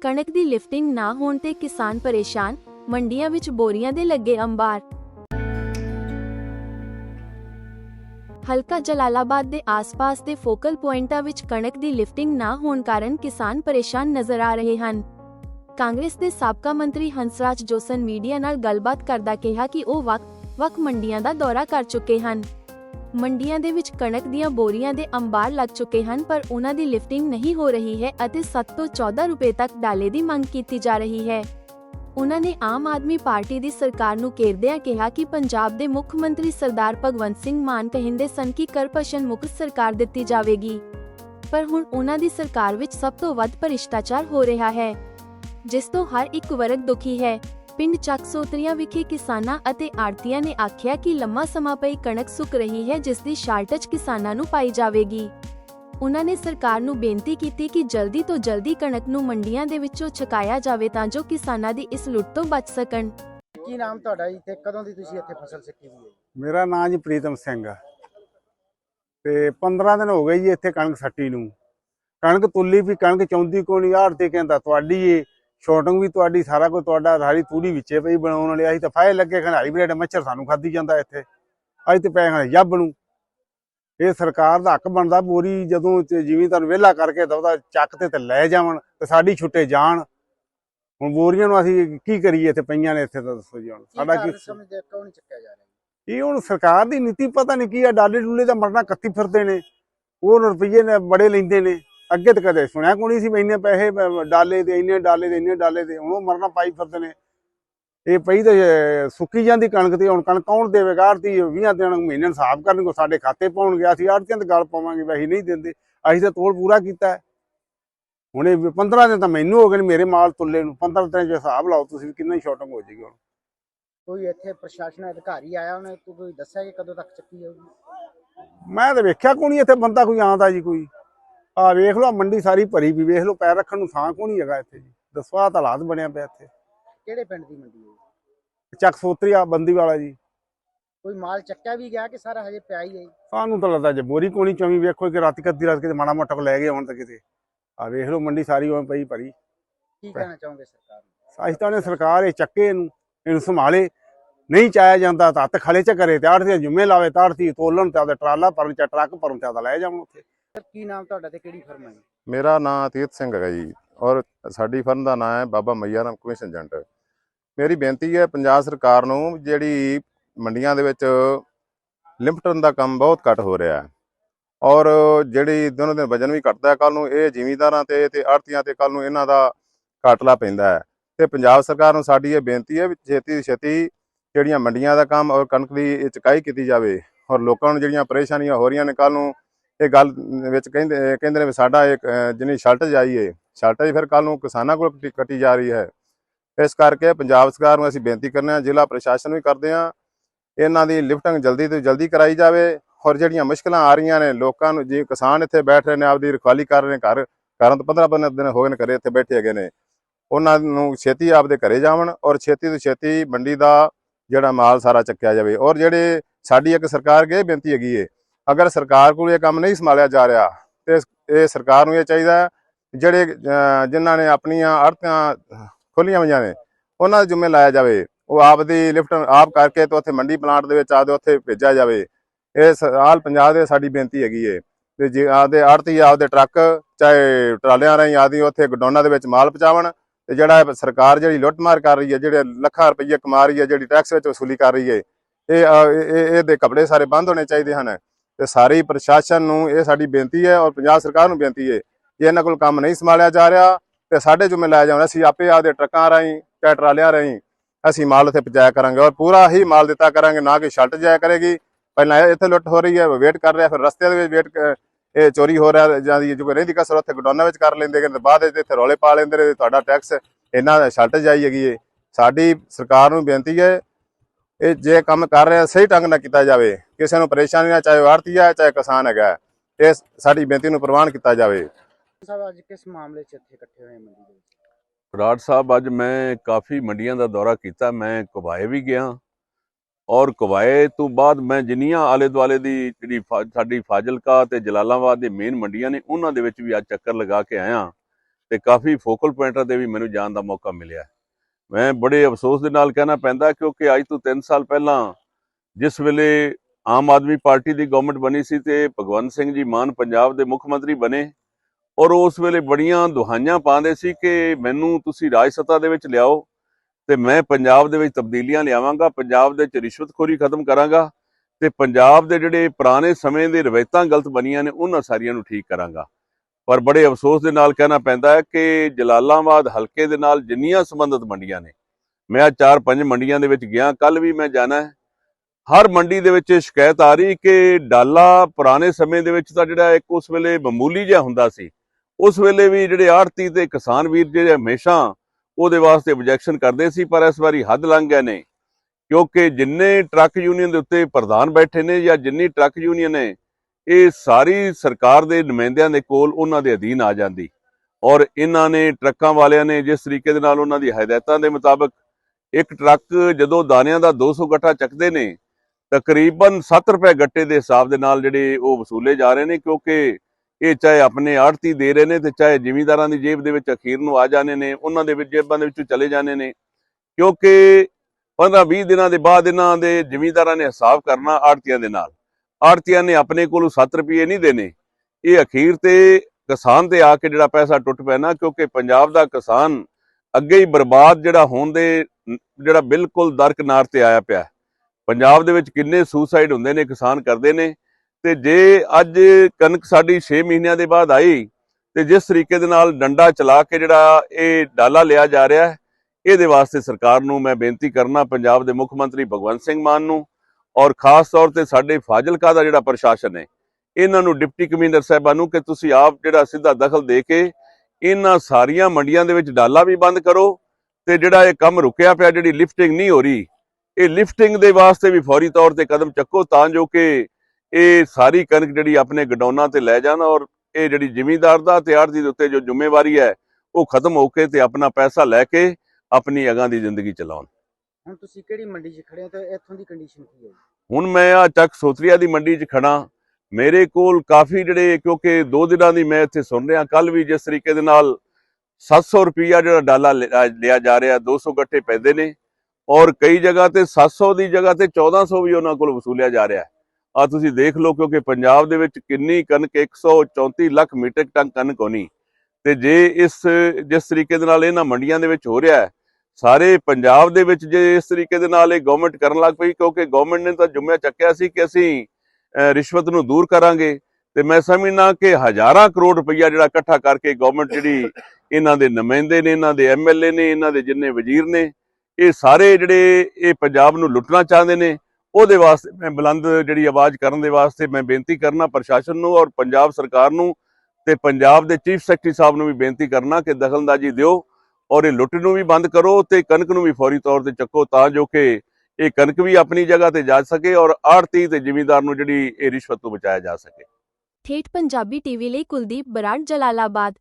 ਕਣਕ ਦੀ ਲਿਫਟਿੰਗ ਨਾ ਹੋਣ ਤੇ ਕਿਸਾਨ ਪਰੇਸ਼ਾਨ, ਮੰਡੀਆਂ ਵਿੱਚ ਬੋਰੀਆਂ ਦੇ ਲੱਗੇ ਅੰਬਾਰ। ਹਲਕਾ ਜਲਾਲਾਬਾਦ ਦੇ ਆਸ-ਪਾਸ ਦੇ ਫੋਕਲ ਪੁਆਇੰਟਾਂ ਵਿੱਚ ਕਣਕ ਦੀ ਲਿਫਟਿੰਗ ਨਾ ਹੋਣ ਕਾਰਨ ਕਿਸਾਨ ਪਰੇਸ਼ਾਨ ਨਜ਼ਰ ਆ ਰਹੇ ਹਨ। ਕਾਂਗਰਸ ਦੇ ਸਾਬਕਾ ਮੰਤਰੀ ਹੰਸਰਾਜ ਜੋਸਨ ਮੀਡੀਆ ਨਾਲ ਗੱਲਬਾਤ ਕਰਦਾ ਕਿਹਾ ਕਿ ਉਹ ਵਕ-ਵਕ ਮੰਡੀਆਂ ਦਾ ਦੌਰਾ ਕਰ ਚੁੱਕੇ ਹਨ। ਮੰਡੀਆਂ ਦੇ ਵਿੱਚ ਕਣਕ ਦੀਆਂ ਬੋਰੀਆਂ ਦੇ ਅੰਬਾਰ ਲੱਗ ਚੁੱਕੇ ਹਨ, ਪਰ ਉਹਨਾਂ ਦੀ ਲਿਫਟਿੰਗ ਨਹੀਂ ਹੋ ਰਹੀ ਹੈ ਅਤੇ 7 ਤੋਂ 14 ਰੁਪਏ ਤੱਕ ਡਾਲੇ ਦੀ ਮੰਗ ਕੀਤੀ ਜਾ ਰਹੀ ਹੈ। ਉਹਨਾਂ ਨੇ ਆਮ ਆਦਮੀ ਪਾਰਟੀ ਦੀ ਸਰਕਾਰ ਨੂੰ ਘੇਰਦਿਆਂ ਕਿਹਾ ਕਿ ਪੰਜਾਬ ਦੇ ਮੁੱਖ ਮੰਤਰੀ ਸਰਦਾਰ ਭਗਵੰਤ ਸਿੰਘ ਮਾਨ ਕਹਿੰਦੇ ਸਨ ਕਿ ਕਰਪਸ਼ਨ ਮੁਕਤ ਸਰਕਾਰ ਦਿੱਤੀ ਜਾਵੇਗੀ। ਪਰ ਹੁਣ ਉਹਨਾਂ ਦੀ ਸਰਕਾਰ ਵਿੱਚ ਸਭ ਤੋਂ ਵੱਧ ਭ੍ਰਿਸ਼ਟਾਚਾਰ ਹੋ ਰਿਹਾ ਹੈ, ਜਿਸ ਤੋਂ ਹਰ ਇੱਕ ਵਰਗ ਦੁਖੀ ਹੈ। ਪਿੰਡ ਚੱਕ ਸੋਤਰੀਆਂ ਵਿਖੇ ਕਿਸਾਨਾਂ ਅਤੇ ਆੜਤੀਆਂ ਨੇ ਆਖਿਆ ਕਿ ਲੰਮਾ ਸਮਾਂ ਪਈ ਕਣਕ ਸੁੱਕ ਰਹੀ ਹੈ ਜਿਸ ਦੀ ਸ਼ਾਰਟੇਜ ਕਿਸਾਨਾਂ ਨੂੰ ਪਾਈ ਜਾਵੇਗੀ। ਉਹਨਾਂ ਨੇ ਸਰਕਾਰ ਨੂੰ ਬੇਨਤੀ ਕੀਤੀ ਕਿ ਜਲਦੀ ਤੋਂ ਜਲਦੀ ਕਣਕ ਨੂੰ ਮੰਡੀਆਂ ਦੇ ਵਿੱਚੋਂ ਛਕਾਇਆ ਜਾਵੇ ਤਾਂ ਜੋ ਕਿਸਾਨਾਂ ਦੀ ਇਸ ਲੁੱਟ ਤੋਂ ਬਚ ਸਕਣ। ਕੀ ਨਾਮ ਤੁਹਾਡਾ ਜੀ ਤੇ ਕਦੋਂ ਦੀ ਤੁਸੀਂ ਇੱਥੇ ਫਸਲ ਸਿੱਖੀ ਹੋਈ ਹੈ? ਮੇਰਾ ਨਾਮ ਜੀ ਪ੍ਰੀਤਮ ਸਿੰਘ ਆ। ਤੇ 15 ਦਿਨ ਹੋ ਗਏ ਜੀ ਇੱਥੇ ਕਣਕ ਸੱਟੀ ਨੂੰ। ਕਣਕ ਤੁੱਲੀ ਵੀ ਕਣਕ ਚੌਂਦੀ ਕੋਣੀ ਆੜਤੇ ਕਹਿੰਦਾ ਤੁਹਾਡੀ ਏ। ਸ਼ੋਟਿੰਗ ਵੀ ਤੁਹਾਡੀ ਸਾਰਾ ਕੁਝ ਤੁਹਾਡਾ ਸਾਰੀ ਤੂੜੀ ਵਿੱਚੇ ਪਈ ਬਣਾਉਣ ਵਾਲੀ ਅਸੀਂ ਤਾਂ ਫਾਇਲ ਲੱਗੇ ਖਣਾਰੀ ਬਰੇਡ ਮੱਛਰ ਸਾਨੂੰ ਖਾਦੀ ਜਾਂਦਾ ਇੱਥੇ। ਅੱਜ ਤੇ ਪੈ ਖਾਣੇ ਜੱਬ ਨੂੰ। ਇਹ ਸਰਕਾਰ ਦਾ ਹੱਕ ਬਣਦਾ ਬੋਰੀ ਜਦੋਂ ਤੇ ਜ਼ਿਮੀਂਦਾਰ ਵਿਹਲਾ ਕਰਕੇ ਦਵਦਾ ਚੱਕ ਤੇ ਤੇ ਲੈ ਜਾਵਣ ਤੇ ਸਾਡੀ ਛੁੱਟੇ ਜਾਣ। ਹੁਣ ਬੋਰੀਆਂ ਨੂੰ ਅਸੀਂ ਕੀ ਕਰੀਏ ਇੱਥੇ ਪਈਆਂ ਨੇ ਇੱਥੇ ਤਾਂ ਦੱਸੋ ਜੀ ਹੁਣ ਸਾਡਾ ਕੀ ਸਮਝਦੇ ਕਿਉਂ ਨਹੀਂ ਚੱਕਿਆ ਜਾ ਰਿਹਾ? ਇਹ ਹੁਣ ਸਰਕਾਰ ਦੀ ਨੀਤੀ ਪਤਾ ਨਹੀਂ ਕੀ ਆ ਡਾਲੇ ਡੁੱਲੇ ਦਾ ਮਰਨਾ ਕੱਤੀ ਫਿਰਦੇ ਨੇ। ਉਹ ਰੁਪਈਏ ਨੇ ਬੜੇ ਲੈਂਦੇ ਨੇ। ਅੱਗੇ ਤਾਂ ਕਦੇ ਸੁਣਿਆ ਕੋਈ ਨਹੀਂ ਸੀ ਵੀ ਇੰਨੇ ਪੈਸੇ ਡਾਲੇ ਦੇ ਇੰਨੇ ਡਾਲੇ ਦੇ ਇੰਨੇ ਡਾਲੇ ਦੇ। ਹੁਣ ਉਹ ਮਰਨਾ ਪਾਈ ਫਿਰਦੇ ਨੇ। ਇਹ ਪਈ ਤੇ ਸੁੱਕੀ ਜਾਂਦੀ ਕਣਕ ਤੇ ਹੁਣ ਕਣਕ ਕੌਣ ਦੇਵੇਗਾ ਆੜਤੀ 20 ਦਿਨ ਮਹੀਨੇ ਨੂੰ ਹਿਸਾਬ ਕਰਨਗੇ ਸਾਡੇ ਖਾਤੇ ਪਾਉਣ ਗਿਆ ਸੀ ਆੜਤੀਆਂ ਤੇ ਗੱਲ ਪਾਵਾਂਗੇ ਵੀ ਅਸੀਂ ਨਹੀਂ ਦਿੰਦੇ। ਅਸੀਂ ਤਾਂ ਤੋਲ ਪੂਰਾ ਕੀਤਾ ਹੈ। ਹੁਣ ਇਹ 15 ਦਿਨ ਤਾਂ ਮੈਨੂੰ ਹੋ ਗਏ ਮੇਰੇ ਮਾਲ ਤੁੱਲੇ ਨੂੰ। 15 ਦਿਨ ਜੇ ਹਿਸਾਬ ਲਾਓ ਤੁਸੀਂ ਕਿੰਨਾ ਸ਼ਾਰਟਿੰਗ ਹੋ ਜਾਏਗੀ ਹੁਣ। ਕੋਈ ਇੱਥੇ ਪ੍ਰਸ਼ਾਸਨ ਅਧਿਕਾਰੀ ਆਇਆ ਉਹਨੇ ਤੂੰ ਕੋਈ ਦੱਸਿਆ ਕਿ ਕਦੋਂ ਤੱਕ ਚੱਕੀ ਜਾਊਗੀ? ਮੈਂ ਤਾਂ ਵੇਖਿਆ ਕੋਈ ਨਹੀਂ ਇੱਥੇ ਬੰਦਾ ਕੋਈ ਆਉਂਦਾ ਜੀ ਕੋਈ। ਆ ਵੇਖ ਲਓ ਮੰਡੀ ਸਾਰੀ ਭਰੀ ਵੀ ਵੇਖ ਲਓ ਪੈਰ ਰੱਖਣ ਨੂੰ ਥਾਂ ਕੋਈ ਨਹੀਂ ਹੈਗਾ ਇੱਥੇ ਜੀ। ਦਸਵਾ ਹਾਲਾਤ ਬਣਿਆ ਪਿਆ ਇੱਥੇ। ਕਿਹੜੇ ਪਿੰਡ ਦੀ ਮੰਡੀ ਹੈ? ਚੱਕ ਸੋਤਰੀਆ ਬੰਦੀ ਵਾਲਾ ਜੀ। ਕੋਈ ਮਾਲ ਚੱਕਿਆ ਵੀ ਗਿਆ ਕਿ ਸਾਰਾ ਹਜੇ ਪਿਆ ਹੀ ਹੈ? ਸਾਨੂੰ ਤਾਂ ਲੱਗਦਾ ਜੇ ਬੋਰੀ ਕੋਣੀ ਚੌਵੀ ਵੇਖੋ ਕਿ ਰਾਤੀ ਕੱਦੀ ਰਾਤ ਕਿਤੇ ਮਾੜਾ ਮੋਟਾ ਕੋ ਲੈ ਗਏ ਹੁਣ ਤਾਂ ਕਿਤੇ। ਆ ਵੇਖ ਲਓ ਮੰਡੀ ਸਾਰੀ ਉਵੇਂ ਪਈ ਭਰੀ। ਕੀ ਕਹਿਣਾ ਚਾਹੋਗੇ ਸਰਕਾਰ ਨੂੰ? ਸਾਇਸਤਾ ਨੇ ਸਰਕਾਰ ਇਹ ਚੱਕੇ ਇਹਨੂੰ ਇਹਨੂੰ ਸੰਭਾਲੇ। ਨਹੀਂ ਚਾਇਆ ਜਾਂਦਾ ਤਾਂ ਹੱਥ ਖਲੇ ਚ ਕਰੇ ਤੇ ਆੜਤੀ ਜੁਮੇ ਲਾਵੇ ਤਾੜਤੀ ਤੋਲਣ ਤੇ ਆਪਦਾ ਟਰਾਲਾ ਭਰਨ ਚ ਟਰੱਕ ਭਰਨ ਤੇ ਆਪਦਾ ਲੈ ਜਾਵਣ ਉੱਥੇ। ਸਰ, ਕੀ ਨਾਮ ਤੁਹਾਡਾ ਤੇ ਕਿਹੜੀ ਫਰਮ ਹੈ? ਮੇਰਾ ਨਾਮ ਅਤੀਤ ਸਿੰਘ ਹੈਗਾ ਜੀ, ਔਰ ਸਾਡੀ ਫਰਮ ਦਾ ਨਾਮ ਹੈ ਬਾਬਾ ਮਈਆ ਰਾਮ ਕਮਿਸ਼ਨ ਏਜੰਟ। ਮੇਰੀ ਬੇਨਤੀ ਹੈ, ਪੰਜਾਬ ਸਰਕਾਰ ਨੂੰ ਜਿਹੜੀ ਮੰਡੀਆਂ ਦੇ ਵਿੱਚ ਲਿਮਟਨ ਦਾ ਕੰਮ ਬਹੁਤ ਘੱਟ ਹੋ ਰਿਹਾ ਹੈ, ਔਰ ਜਿਹੜੀ ਦਿਨੋਂ ਦਿਨ ਵਜਨ ਵੀ ਘਟਦਾ ਹੈ ਕੱਲ ਨੂੰ ਇਹ ਜ਼ਿਮੀਂਦਾਰਾਂ ਤੇ ਤੇ ਆੜਤੀਆਂ ਤੇ ਕੱਲ ਨੂੰ ਇਹਨਾਂ ਦਾ ਘਾਟਲਾ ਪੈਂਦਾ ਹੈ। ਤੇ ਪੰਜਾਬ ਸਰਕਾਰ ਨੂੰ ਸਾਡੀ ਇਹ ਬੇਨਤੀ ਹੈ ਵੀ ਛੇਤੀ ਛੇਤੀ ਜਿਹੜੀਆਂ ਮੰਡੀਆਂ ਦਾ ਕੰਮ ਔਰ ਕਣਕ ਦੀ ਚਕਾਈ ਕੀਤੀ ਜਾਵੇ, ਔਰ ਲੋਕਾਂ ਨੂੰ ਜਿਹੜੀਆਂ ਪਰੇਸ਼ਾਨੀਆਂ ਹੋ ਰਹੀਆਂ ਨੇ ਕੱਲ ਨੂੰ ਇਹ ਗੱਲ ਵਿੱਚ ਕਹਿੰਦੇ ਕਹਿੰਦੇ ਨੇ ਵੀ ਸਾਡਾ ਇੱਕ ਅਹ, ਜਿੰਨੀ ਸ਼ਰਟੇਜ ਆਈ ਹੈ ਸ਼ਰਟੇਜ ਫਿਰ ਕੱਲ ਨੂੰ ਕਿਸਾਨਾਂ ਕੋਲ ਕੱਟੀ- ਕੱਟੀ ਜਾ ਰਹੀ ਹੈ। ਇਸ ਕਰਕੇ ਪੰਜਾਬ ਸਰਕਾਰ ਨੂੰ ਅਸੀਂ ਬੇਨਤੀ ਕਰਨੇ ਆ ਜ਼ਿਲ੍ਹਾ ਪ੍ਰਸ਼ਾਸਨ ਵੀ ਕਰਦੇ ਆ ਇਹਨਾਂ ਦੀ ਲਿਫਟਿੰਗ ਜਲਦੀ ਤੋਂ ਜਲਦੀ ਕਰਾਈ ਜਾਵੇ ਔਰ ਜਿਹੜੀਆਂ ਮੁਸ਼ਕਲਾਂ ਆ ਰਹੀਆਂ ਨੇ ਲੋਕਾਂ ਨੂੰ ਜੇ ਕਿਸਾਨ ਇੱਥੇ ਬੈਠ ਰਹੇ ਨੇ ਆਪਦੀ ਰਖਵਾਲੀ ਕਰ ਰਹੇ ਨੇ ਘਰ ਘਰਾਂ ਤੋਂ 15 15 ਦਿਨ ਹੋ ਗਏ ਨੇ ਘਰੇ ਇੱਥੇ ਬੈਠੇ ਹੈਗੇ ਨੇ ਉਹਨਾਂ ਨੂੰ ਛੇਤੀ ਆਪਦੇ ਘਰੇ ਜਾਵਣ ਔਰ ਛੇਤੀ ਤੋਂ ਛੇਤੀ ਮੰਡੀ ਦਾ ਜਿਹੜਾ ਮਾਲ ਸਾਰਾ ਚੱਕਿਆ ਜਾਵੇ। ਔਰ ਜਿਹੜੇ ਸਾਡੀ ਇੱਕ ਸਰਕਾਰ ਅੱਗੇ ਬੇਨਤੀ ਹੈਗੀ ਏ ਅਗਰ ਸਰਕਾਰ ਕੋਲ ਇਹ ਕੰਮ ਨਹੀਂ ਸੰਭਾਲਿਆ ਜਾ ਰਿਹਾ ਤੇ ਇਹ ਸਰਕਾਰ ਨੂੰ ਇਹ ਚਾਹੀਦਾ ਜਿਹੜੇ ਅਹ, ਜਿਨ੍ਹਾਂ ਨੇ ਆਪਣੀਆਂ ਅੜਤਾਂ ਖੋਲੀਆਂ ਹੋਈਆਂ ਨੇ ਉਹਨਾਂ ਦੇ ਜ਼ਿੰਮੇ ਲਾਇਆ ਜਾਵੇ। ਉਹ ਆਪ ਦੀ ਲਿਫਟ ਆਪ ਕਰਕੇ ਤੇ ਉੱਥੇ ਮੰਡੀ ਪਲਾਂਟ ਦੇ ਵਿੱਚ ਆਪਦੇ ਉੱਥੇ ਭੇਜਿਆ ਜਾਵੇ। ਇਹ ਸ- ਆਲ ਪੰਜਾਬ ਦੇ ਸਾਡੀ ਬੇਨਤੀ ਹੈਗੀ ਏ। ਤੇ ਜੇ ਆਪਦੇ ਆੜਤੀ ਆਪਦੇ ਟਰੱਕ ਚਾਹੇ ਟਰਾਲਿਆਂ ਰਾਹੀਂ ਆਦੀ ਉੱਥੇ ਗਡੌਨਾਂ ਦੇ ਵਿੱਚ ਮਾਲ ਪਹੁੰਚਾਵਣ ਤੇ ਜਿਹੜਾ ਸਰਕਾਰ ਜਿਹੜੀ ਲੁੱਟਮਾਰ ਕਰ ਰਹੀ ਹੈ ਜਿਹੜੇ ਲੱਖਾਂ ਰੁਪਈਏ ਕਮਾ ਰਹੀ ਹੈ ਜਿਹੜੀ ਟੈਕਸ ਵਿੱਚ ਵਸੂਲੀ ਕਰ ਰਹੀ ਹੈ ਇਹ ਇਹ ਇਹ- ਇਹਦੇ ਕਪੜੇ ਸਾਰੇ ਬੰਦ ਹੋਣੇ ਚਾਹੀਦੇ ਹਨ। ਤੇ ਸਾਰੀ ਪ੍ਰਸ਼ਾਸਨ ਨੂੰ ਇਹ ਸਾਡੀ ਬੇਨਤੀ ਹੈ ਔਰ ਪੰਜਾਬ ਸਰਕਾਰ ਨੂੰ ਬੇਨਤੀ ਹੈ ਕਿ ਇਹਨਾਂ ਕੋਲ ਕੰਮ ਨਹੀਂ ਸੰਭਾਲਿਆ ਜਾ ਰਿਹਾ ਤੇ ਸਾਡੇ ਜ਼ਿੰਮੇ ਲਾਇਆ ਜਾਣਾ ਅਸੀਂ ਆਪੇ ਆਪਦੇ ਟਰੱਕਾਂ ਰਾਹੀਂ ਤੇ ਟਰਾਲਿਆਂ ਰਾਹੀਂ ਅਸੀਂ ਮਾਲ ਉੱਥੇ ਪਹੁੰਚਾਇਆ ਕਰਾਂਗੇ ਔਰ ਪੂਰਾ ਹੀ ਮਾਲ ਦਿੱਤਾ ਕਰਾਂਗੇ, ਨਾ ਕਿ ਛੱਟ ਜਾਇਆ ਕਰੇਗੀ। ਪਹਿਲਾਂ ਇੱਥੇ ਲੁੱਟ ਹੋ ਰਹੀ ਹੈ, ਵੇਟ ਕਰ ਰਿਹਾ, ਫਿਰ ਰਸਤੇ ਦੇ ਵਿੱਚ ਵੇਟ ਇਹ ਚੋਰੀ ਹੋ ਰਿਹਾ ਜਾਂਦੀ ਜੋ ਕੋਈ ਰਹਿੰਦੀ ਕਸਰ ਉੱਥੇ ਗਡੌਨਾਂ ਵਿੱਚ ਕਰ ਲੈਂਦੇ ਕਿ ਬਾਅਦ ਵਿੱਚ ਇੱਥੇ ਰੌਲੇ ਪਾ ਲੈਂਦੇ ਨੇ, ਤੁਹਾਡਾ ਟੈਕਸ ਇਹਨਾਂ ਛੱਟ ਜਾਈ ਹੈਗੀ ਏ। ਸਾਡੀ ਸਰਕਾਰ ਨੂੰ ਬੇਨਤੀ ਹੈ ਇਹ ਜੇ ਕੰਮ ਕਰ ਰਿਹਾ ਸਹੀ ਢੰਗ ਨਾਲ ਕੀਤਾ ਜਾਵੇ ਕਿਸੇ ਨੂੰ ਪਰੇਸ਼ਾਨੀ ਨਾ ਚਾਹੇ ਆੜਤੀ ਹੈ ਚਾਹੇ ਕਿਸਾਨ ਹੈਗਾ ਇਹ ਸਾਡੀ ਬੇਨਤੀ ਨੂੰ ਪ੍ਰਵਾਨ ਕੀਤਾ ਜਾਵੇ। ਸਾਹਿਬ ਅੱਜ ਕਿਸ ਮਾਮਲੇ 'ਚ ਇੱਥੇ ਇਕੱਠੇ ਹੋਏ ਆ ਮੰਡੀ ਦੇ ਵਿੱਚ? ਬਰਾੜ ਸਾਹਿਬ ਅੱਜ ਮੈਂ ਕਾਫੀ ਮੰਡੀਆਂ ਦਾ ਦੌਰਾ ਕੀਤਾ ਮੈਂ ਕੁਬਾਏ ਵੀ ਗਿਆ। ਔਰ ਕੁਬਾਏ ਤੋਂ ਬਾਅਦ ਮੈਂ ਜਿੰਨੀਆਂ ਆਲੇ ਦੁਆਲੇ ਦੀ ਜਿਹੜੀ ਸਾਡੀ ਫਾਜ਼ਿਲਕਾ ਤੇ ਜਲਾਲਾਬਾਦ ਦੇ ਮੇਨ ਮੰਡੀਆਂ ਨੇ ਉਹਨਾਂ ਦੇ ਵਿੱਚ ਵੀ ਅੱਜ ਚੱਕਰ ਲਗਾ ਕੇ ਆਇਆ। ਤੇ ਕਾਫੀ ਫੋਕਲ ਪੁਆਇੰਟਾਂ ਤੇ ਵੀ ਮੈਨੂੰ ਜਾਣ ਦਾ ਮੌਕਾ ਮਿਲਿਆ। ਮੈਂ ਬੜੇ ਅਫਸੋਸ ਦੇ ਨਾਲ ਕਹਿਣਾ ਪੈਂਦਾ ਕਿਉਂਕਿ ਅੱਜ ਤੋਂ 3 ਸਾਲ ਪਹਿਲਾਂ ਜਿਸ ਵੇਲੇ ਆਮ ਆਦਮੀ ਪਾਰਟੀ ਦੀ ਗਵਰਨਮੈਂਟ ਬਣੀ ਸੀ ਤੇ ਭਗਵੰਤ ਸਿੰਘ ਜੀ ਮਾਨ ਪੰਜਾਬ ਦੇ ਮੁੱਖ ਮੰਤਰੀ ਬਣੇ ਔਰ ਉਸ ਵੇਲੇ ਬੜੀਆਂ ਦੁਹਾਈਆਂ ਪਾਉਂਦੇ ਸੀ ਕਿ ਮੈਨੂੰ ਤੁਸੀਂ ਰਾਜ ਸੱਤਾ ਦੇ ਵਿੱਚ ਲਿਆਓ ਤੇ ਮੈਂ ਪੰਜਾਬ ਦੇ ਵਿੱਚ ਤਬਦੀਲੀਆਂ ਲਿਆਵਾਂਗਾ, ਪੰਜਾਬ ਦੇ ਵਿੱਚ ਰਿਸ਼ਵਤਖੋਰੀ ਖਤਮ ਕਰਾਂਗਾ ਤੇ ਪੰਜਾਬ ਦੇ ਜਿਹੜੇ ਪੁਰਾਣੇ ਸਮੇਂ ਦੇ ਰਵਾਇਤਾਂ ਗਲਤ ਬਣੀਆਂ ਨੇ, ਉਹਨਾਂ ਸਾਰੀਆਂ ਨੂੰ ਠੀਕ ਕਰਾਂਗਾ। ਪਰ ਬੜੇ ਅਫਸੋਸ ਦੇ ਨਾਲ ਕਹਿਣਾ ਪੈਂਦਾ ਹੈ ਕਿ ਜਲਾਲਾਬਾਦ ਹਲਕੇ ਦੇ ਨਾਲ ਜਿੰਨੀਆਂ ਸੰਬੰਧਿਤ ਮੰਡੀਆਂ ਨੇ, ਮੈਂ ਆ ਚਾਰ ਪੰਜ ਮੰਡੀਆਂ ਦੇ ਵਿੱਚ ਗਿਆ ਕੱਲ ਵੀ ਮੈਂ ਜਾਣਾ ਹੈ। ਹਰ ਮੰਡੀ ਦੇ ਵਿੱਚ ਇਹ ਸ਼ਿਕਾਇਤ ਆ ਰਹੀ ਕਿ ਡਾਲਾ ਪੁਰਾਣੇ ਸਮੇਂ ਦੇ ਵਿੱਚ ਤਾਂ ਜਿਹੜਾ ਇੱਕ ਉਸ ਵੇਲੇ ਮਾਮੂਲੀ ਜਿਹਾ ਹੁੰਦਾ ਸੀ, ਉਸ ਵੇਲੇ ਵੀ ਜਿਹੜੇ ਆੜਤੀ ਤੇ ਕਿਸਾਨ ਵੀਰ ਜਿਹੜੇ ਹਮੇਸ਼ਾ ਉਹਦੇ ਵਾਸਤੇ ਆਬਜੈਕਸ਼ਨ ਕਰਦੇ ਸੀ, ਪਰ ਇਸ ਵਾਰੀ ਹੱਦ ਲੰਘ ਗਏ ਨੇ। ਕਿਉਂਕਿ ਜਿੰਨੇ ਟਰੱਕ ਯੂਨੀਅਨ ਦੇ ਉੱਤੇ ਪ੍ਰਧਾਨ ਬੈਠੇ ਨੇ ਜਾਂ ਜਿੰਨੀ ਟਰੱਕ ਯੂਨੀਅਨ ਨੇ ਇਹ ਸਾਰੀ ਸਰਕਾਰ ਦੇ ਨੁਮਾਇੰਦਿਆਂ ਦੇ ਕੋਲ ਉਹਨਾਂ ਦੇ ਅਧੀਨ ਆ ਜਾਂਦੀ। ਔਰ ਇਹਨਾਂ ਨੇ ਟਰੱਕਾਂ ਵਾਲਿਆਂ ਨੇ ਜਿਸ ਤਰੀਕੇ ਦੇ ਨਾਲ ਉਹਨਾਂ ਦੀ ਹਦਾਇਤਾਂ ਦੇ ਮੁਤਾਬਕ ਇੱਕ ਟਰੱਕ ਜਦੋਂ ਦਾਣਿਆਂ ਦਾ 200 ਗੱਟਾ ਚੱਕਦੇ ਨੇ, ਤਕਰੀਬਨ 7 ਰੁਪਏ ਗੱਟੇ ਦੇ ਹਿਸਾਬ ਦੇ ਨਾਲ ਜਿਹੜੇ ਉਹ ਵਸੂਲੇ ਜਾ ਰਹੇ ਨੇ, ਕਿਉਂਕਿ ਇਹ ਚਾਹੇ ਆਪਣੇ ਆੜਤੀ ਦੇ ਰਹੇ ਨੇ ਤੇ ਚਾਹੇ ਜ਼ਿਮੀਂਦਾਰਾਂ ਦੀ ਜੇਬ ਦੇ ਵਿੱਚ ਅਖੀਰ ਨੂੰ ਆ ਜਾਣੇ ਨੇ, ਉਹਨਾਂ ਦੇ ਵਿੱਚ ਜੇਬਾਂ ਦੇ ਵਿੱਚੋਂ ਚਲੇ ਜਾਣੇ ਨੇ। ਕਿਉਂਕਿ 15-20 ਦਿਨਾਂ ਦੇ ਬਾਅਦ ਇਹਨਾਂ ਦੇ ਜ਼ਿਮੀਂਦਾਰਾਂ ਨੇ ਹਿਸਾਬ ਕਰਨਾ ਆੜਤੀਆਂ ਦੇ ਨਾਲ। ਆੜਤੀਆਂ ਨੇ ਆਪਣੇ ਕੋਲੋਂ 7 ਰੁਪਏ ਨਹੀਂ ਦੇਣੇ। ਇਹ ਅਖੀਰ ਤੇ ਕਿਸਾਨ ਤੇ ਆ ਕੇ ਜਿਹੜਾ ਪੈਸਾ ਟੁੱਟ ਪੈਣਾ, ਕਿਉਂਕਿ ਪੰਜਾਬ ਦਾ ਕਿਸਾਨ ਅੱਗੇ ਹੀ ਬਰਬਾਦ ਜਿਹੜਾ ਹੋਣ ਦੇ, ਜਿਹੜਾ ਬਿਲਕੁਲ ਦਰਕਨਾਰ ਤੇ ਆਇਆ ਪਿਆ। ਪੰਜਾਬ ਦੇ ਵਿੱਚ ਕਿੰਨੇ ਸੁਸਾਈਡ ਹੁੰਦੇ ਨੇ, ਕਿਸਾਨ ਕਰਦੇ ਨੇ। ਤੇ ਜੇ ਅੱਜ ਕਣਕ ਸਾਡੀ 6 ਮਹੀਨਿਆਂ ਦੇ ਬਾਅਦ ਆਈ, ਤੇ ਜਿਸ ਤਰੀਕੇ ਦੇ ਨਾਲ ਡੰਡਾ ਚਲਾ ਕੇ ਜਿਹੜਾ ਇਹ ਡਾਲਾ ਲਿਆ ਜਾ ਰਿਹਾ ਹੈ ਇਹਦੇ ਵਾਸਤੇ ਸਰਕਾਰ ਨੂੰ ਮੈਂ ਬੇਨਤੀ ਕਰਨਾ, ਪੰਜਾਬ ਦੇ ਮੁੱਖ ਮੰਤਰੀ ਭਗਵੰਤ ਸਿੰਘ ਮਾਨ ਨੂੰ। ਔਰ ਖਾਸ ਤੌਰ ਤੇ ਸਾਡੇ ਫਾਜ਼ਿਲਕਾ ਦਾ ਜਿਹੜਾ ਪ੍ਰਸ਼ਾਸਨ ਹੈ, ਇਹਨਾਂ ਨੂੰ ਡਿਪਟੀ ਕਮਿਸ਼ਨਰ ਸਾਹਿਬਾਂ ਨੂੰ ਕਿ ਤੁਸੀਂ ਆਪ ਜਿਹੜਾ ਸਿੱਧਾ ਦਖਲ ਦੇ ਕੇ ਇਹਨਾਂ ਸਾਰੀਆਂ ਮੰਡੀਆਂ ਦੇ ਵਿੱਚ ਡਾਲਾ ਵੀ ਬੰਦ ਕਰੋ ਤੇ ਜਿਹੜਾ ਇਹ ਕੰਮ ਰੁਕਿਆ ਪਿਆ, ਜਿਹੜੀ ਲਿਫਟਿੰਗ ਨਹੀਂ ਹੋ ਰਹੀ, ਇਹ ਲਿਫਟਿੰਗ ਦੇ ਵਾਸਤੇ ਵੀ ਫੌਰੀ ਤੌਰ ਤੇ ਕਦਮ ਚੱਕੋ ਤਾਂ ਜੋ ਕਿ ਇਹ ਸਾਰੀ ਕਣਕ ਜਿਹੜੀ ਆਪਣੇ ਗਡਾਉਣਾ ਤੇ ਲੈ ਜਾਣ ਔਰ ਇਹ ਜਿਹੜੀ ਜ਼ਿਮੀਂਦਾਰ ਦਾ ਤੇ ਆੜ੍ਹਤੀ ਦੇ ਉੱਤੇ ਜੋ ਜ਼ਿੰਮੇਵਾਰੀ ਹੈ, ਉਹ ਖਤਮ ਹੋ ਕੇ ਤੇ ਆਪਣਾ ਪੈਸਾ ਲੈ ਕੇ ਆਪਣੀ ਅਗਾਂ ਦੀ ਜ਼ਿੰਦਗੀ ਚਲਾਉਣ। ਹੁਣ ਤੁਸੀਂ ਕਿਹੜੀ ਮੰਡੀ 'ਚ ਖੜੇ ਹੋ ਤੇ ਇੱਥੋਂ ਦੀ ਕੰਡੀਸ਼ਨ ਕੀ ਹੈ ਹੁਣ ਮੈਂ ਆ ਚੱਕ ਸੋਤਰੀਆ ਦੀ ਮੰਡੀ 'ਚ ਖੜਾ ਮੇਰੇ ਕੋਲ ਕਾਫੀ ਜਿਹੜੇ, ਕਿਉਂਕਿ ਦੋ ਦਿਨਾਂ ਦੀ ਮੈਂ ਇੱਥੇ ਸੁਣ ਰਿਹਾ ਕੱਲ ਵੀ ਜਿਸ ਤਰੀਕੇ ਦੇ ਨਾਲ 700 ਰੁਪਈਆ ਜਿਹੜਾ ਡਾਲਾ ਲਿਆ ਲਿਆ ਜਾ ਰਿਹਾ 200 ਗੱਟੇ ਪੈਂਦੇ ਨੇ। ਔਰ ਕਈ ਜਗ੍ਹਾ ਤੇ 700 ਦੀ ਜਗ੍ਹਾ ਤੇ 1400 ਵੀ ਉਹਨਾਂ ਕੋਲ ਵਸੂਲਿਆ ਜਾ ਰਿਹਾ। ਆ ਤੁਸੀਂ ਦੇਖ ਲਓ, ਕਿਉਂਕਿ ਪੰਜਾਬ ਦੇ ਵਿੱਚ ਕਿੰਨੀ ਕਣਕ 134 ਲੱਖ ਮੀਟ੍ਰਿਕ ਟਨ ਕਣਕ ਹੋਣੀ। ਤੇ ਜੇ ਇਸ, ਜਿਸ ਤਰੀਕੇ ਦੇ ਨਾਲ ਇਹਨਾਂ ਮੰਡੀਆਂ ਦੇ ਵਿੱਚ ਹੋ ਰਿਹਾ ਹੈ ਸਾਰੇ ਪੰਜਾਬ ਦੇ ਵਿੱਚ ਜੇ ਇਸ ਤਰੀਕੇ ਦੇ ਨਾਲ ਇਹ ਗਵਰਨਮੈਂਟ ਕਰਨ ਲੱਗ ਪਈ, ਕਿਉਂਕਿ ਗਵਰਨਮੈਂਟ ਨੇ ਤਾਂ ਜੁੰਮਿਆ ਚੱਕਿਆ ਸੀ ਕਿ ਅਸੀਂ ਰਿਸ਼ਵਤ ਨੂੰ ਦੂਰ ਕਰਾਂਗੇ। ਤੇ ਮੈਂ ਸਮਝਣਾ ਕਿ ਹਜ਼ਾਰਾਂ ਕਰੋੜ ਰੁਪਈਆ ਜਿਹੜਾ ਇਕੱਠਾ ਕਰਕੇ ਗਵਰਨਮੈਂਟ ਜਿਹੜੀ ਇਹਨਾਂ ਦੇ ਨੁਮਾਇੰਦੇ ਨੇ, ਇਹਨਾਂ ਦੇ ਐਮਐਲਏ ਨੇ, ਇਹਨਾਂ ਦੇ ਜਿੰਨੇ ਵਜ਼ੀਰ ਨੇ, ਇਹ ਸਾਰੇ ਜਿਹੜੇ ਇਹ ਪੰਜਾਬ ਨੂੰ ਲੁੱਟਣਾ ਚਾਹੁੰਦੇ ਨੇ, ਉਹਦੇ ਵਾਸਤੇ ਮੈਂ ਬੁਲੰਦ ਜਿਹੜੀ ਆਵਾਜ਼ ਕਰਨ ਦੇ ਵਾਸਤੇ ਮੈਂ ਬੇਨਤੀ ਕਰਨਾ ਪ੍ਰਸ਼ਾਸਨ ਨੂੰ ਔਰ ਪੰਜਾਬ ਸਰਕਾਰ ਨੂੰ ਤੇ ਪੰਜਾਬ ਦੇ ਚੀਫ ਸੈਕਟਰੀ ਸਾਹਿਬ ਨੂੰ ਵੀ ਬੇਨਤੀ ਕਰਨਾ ਕਿ ਦਖਲਅੰਦਾਜ਼ੀ ਦਿਓ। ਔਰ ਇਹ ਲੁੱਟ ਨੂੰ ਵੀ ਬੰਦ ਕਰੋ ਤੇ ਕਣਕ ਨੂੰ ਵੀ ਫੌਰੀ ਤੌਰ ਤੇ ਚੱਕੋ ਤਾਂ ਜੋ ਕਿ ਇਹ ਕਣਕ ਵੀ ਆਪਣੀ ਜਗ੍ਹਾ ਤੇ ਜਾ ਸਕੇ ਔਰ ਆੜਤੀ ਤੇ ਜ਼ਿਮੀਂਦਾਰ ਨੂੰ ਜਿਹੜੀ ਇਹ ਰਿਸ਼ਵਤ ਤੋਂ ਬਚਾਇਆ ਜਾ ਸਕੇ। ਠੇਠ ਪੰਜਾਬੀ ਟੀਵੀ ਲਈ ਕੁਲਦੀਪ ਬਰਾੜ, ਜਲਾਲਾਬਾਦ।